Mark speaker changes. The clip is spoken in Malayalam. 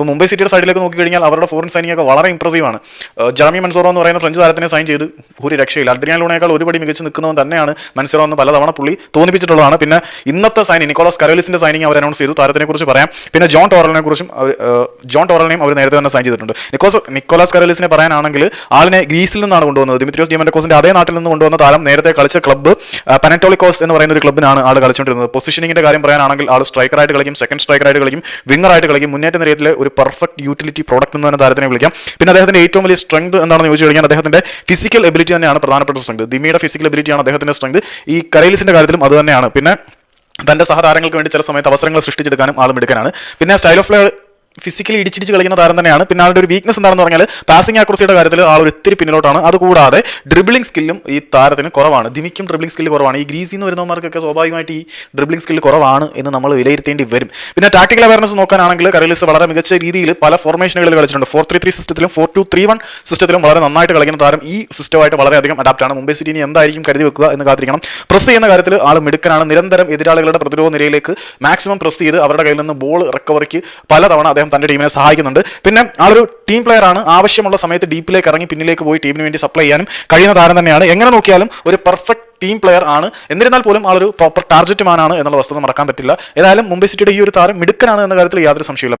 Speaker 1: അപ്പോൾ മുംബൈ സിറ്റിയുടെ സൈഡിലേക്ക് നോക്കിക്കഴിഞ്ഞാൽ അവരുടെ ഫോറിൻ സൈനിങ് ഒക്കെ വളരെ ഇംപ്രസീവ് ആണ്. ജാമി മൻസോറോ എന്ന് പറയുന്ന ഫ്രഞ്ച് താരത്തിനെ സൈൻ ചെയ്ത് ഒരു രക്ഷയില്ല. അഡ്രിയാൻ ലൂണേക്കാൾ ഒരുപടി മികച്ച് നിൽക്കുന്നവൻ തന്നെയാണ് മൻസോറോ എന്ന് പലതവണ പുള്ളി തോന്നിപ്പിച്ചിട്ടുള്ളതാണ്. പിന്നെ ഇന്നത്തെ സൈനിങ് നിക്കോളാസ് കരോലിസിന്റെ സൈനിങ് അവർ അനൗൺസ് ചെയ്തു. താരത്തിനെ കുറിച്ച് പറയാം. പിന്നെ ജോൺ ടോറലിനെ കുറിച്ചും ജോൺ ടോറലിനെയും അവർ നേരത്തെ തന്നെ സൈൻ ചെയ്തിട്ടുണ്ട്. നിക്കോസ് നിക്കോളാസ് കരോലിസിനെ പറയാനാണെങ്കിൽ ആളിനെ ഗ്രീസിൽ നിന്നാണ് കൊണ്ടുവന്നത്. ദിമിത്രിയോസ് ഡിമൻഡക്കോസിന്റെ അതേ നാട്ടിൽ നിന്ന് കൊണ്ടുവന്ന താരം നേരത്തെ കളിച്ച ക്ലബ്ബ് പനറ്റോളിക്കോസ് എന്ന് പറയുന്ന ഒരു ക്ലബ്ബിനാണ് ആൾ കളിച്ചുകൊണ്ടിരുന്നത് പൊസിഷനിങ്ങിന്റെ കാര്യം പറയാനാണെങ്കിൽ ആൾ സ്ട്രൈക്കറായിട്ട് കളിക്കും സെക്കൻഡ് സ്ട്രൈക്കറായിട്ട് കളിക്കും വിങ്ങറായിട്ട് കളിക്കും മുന്നേറ്റ നിരയത്തിലെ ഒരു പെർഫെക്റ്റ് യൂട്ടിലിറ്റി പ്രോഡക്റ്റ് എന്ന് തന്നെ താരത്തിനെ വിളിക്കാം. പിന്നെ അദ്ദേഹത്തിന്റെ ഏറ്റവും വലിയ സ്ട്രെങ്ത് എന്താണെന്ന് ചോദിച്ചു കഴിഞ്ഞാൽ അദ്ദേഹത്തിന്റെ ഫിസിക്കൽ എബിലിറ്റി തന്നെയാണ് പ്രധാനപ്പെട്ട സ്ട്രെങ്ത് ദിമിയുടെ ഫിസിക്കൽ എബിലിറ്റിയാണ് അദ്ദേഹത്തിന്റെ സ്ട്രെങ്ത് ഈ കരയിലിസിന്റെ കാര്യത്തിലും അത് തന്നെയാണ്. പിന്നെ തന്റെ സഹതാരങ്ങൾക്ക് വേണ്ടി ചില സമയത്ത് അവസരങ്ങൾ സൃഷ്ടിച്ചെടുക്കാനും ആളും എടുക്കാനാണ്. പിന്നെ സ്റ്റൈൽ ഓഫ് പ്ലേ ഫിസിക്കലി ഇടിച്ചിടിച്ച് കളിക്കുന്ന താരം തന്നെയാണ്. പിന്നെ ആളുടെ ഒരു വീക്ക്നെസ് എന്താണെന്ന് പറഞ്ഞാൽ പാസിംഗ് ആക്രസിയുടെ കാര്യത്തിൽ ആൾ ഒരു ഇത്തിരി പിന്നിലോട്ടാണ്. അതുകൂടാതെ ഡ്രിബിളിംഗ് സ്കില്ലും ഈ താരത്തിന് കുറവാണ്. ദിമിക്കും ഡ്രിബിളിംഗ് സ്കില്ല് കുറവാണ്. ഈ ഗ്രീസിൽ നിന്ന് വരുന്നവർക്കൊക്കെ സ്വാഭാവികമായിട്ട് ഈ ഡ്രിബിളിംഗ് സ്കില്ല് കുറവാണ് എന്ന് നമ്മൾ വിലയിരുത്തേണ്ടി വരും. പിന്നെ ടാക്ടിക്കൽ അവയർനെസ് നോക്കാനാണെങ്കിൽ കരലിസ് വളരെ മികച്ച രീതിയിൽ പല ഫോർമേഷനുകളിൽ കളിച്ചിട്ടുണ്ട്. ഫോർ ത്രീ ത്രീ സിസ്റ്റത്തിലും ഫോർ ടു ത്രീ വൺ സിസ്റ്റത്തിലും വളരെ നന്നായിട്ട് കളിക്കുന്ന താരം ഈ സിസ്റ്റമായിട്ട് വളരെയധികം അഡാപ്റ്റ് ആണ്. മുംബൈ സിറ്റി ഇനി എന്തായിരിക്കും കരുതി വെക്കുക എന്ന് കാത്തിരിക്കണം. പ്രസ് ചെയ്യുന്ന കാര്യത്തിൽ ആൾ മിടുക്കനാണ്. നിരന്തരം എതിരാളികളുടെ പ്രതിരോധ നിരയിലേക്ക് മാക്സിമം പ്രസ് ചെയ്ത് അവരുടെ കയ്യിൽ നിന്ന് ബോൾ റിക്കവറിക്ക് പലതവണ അദ്ദേഹം തന്റെ ടീമിനെ സഹായിക്കുന്നുണ്ട്. പിന്നെ ആളൊരു ടീം പ്ലെയർ ആണ്. ആവശ്യമുള്ള സമയത്ത് ഡീപ്പിലേക്ക് ഇറങ്ങി പിന്നിലേക്ക് പോയി ടീമിന് വേണ്ടി സപ്ലൈ ചെയ്യാനും കഴിയുന്ന താരം തന്നെയാണ്. എങ്ങനെ നോക്കിയാലും ഒരു പെർഫെക്റ്റ് ടീം പ്ലെയർ ആണ്. എന്നിരുന്നാൽ പോലും ആളൊരു പ്രോപ്പർ ടാർജറ്റ് മാനാണ് എന്നുള്ള വസ്തുത മറക്കാൻ പറ്റില്ല. ഏതായാലും മുംബൈ സിറ്റിയുടെ ഈ ഒരു താരം മിടുക്കനാണ് എന്ന കാര്യത്തിൽ യാതൊരു സംശയമില്ല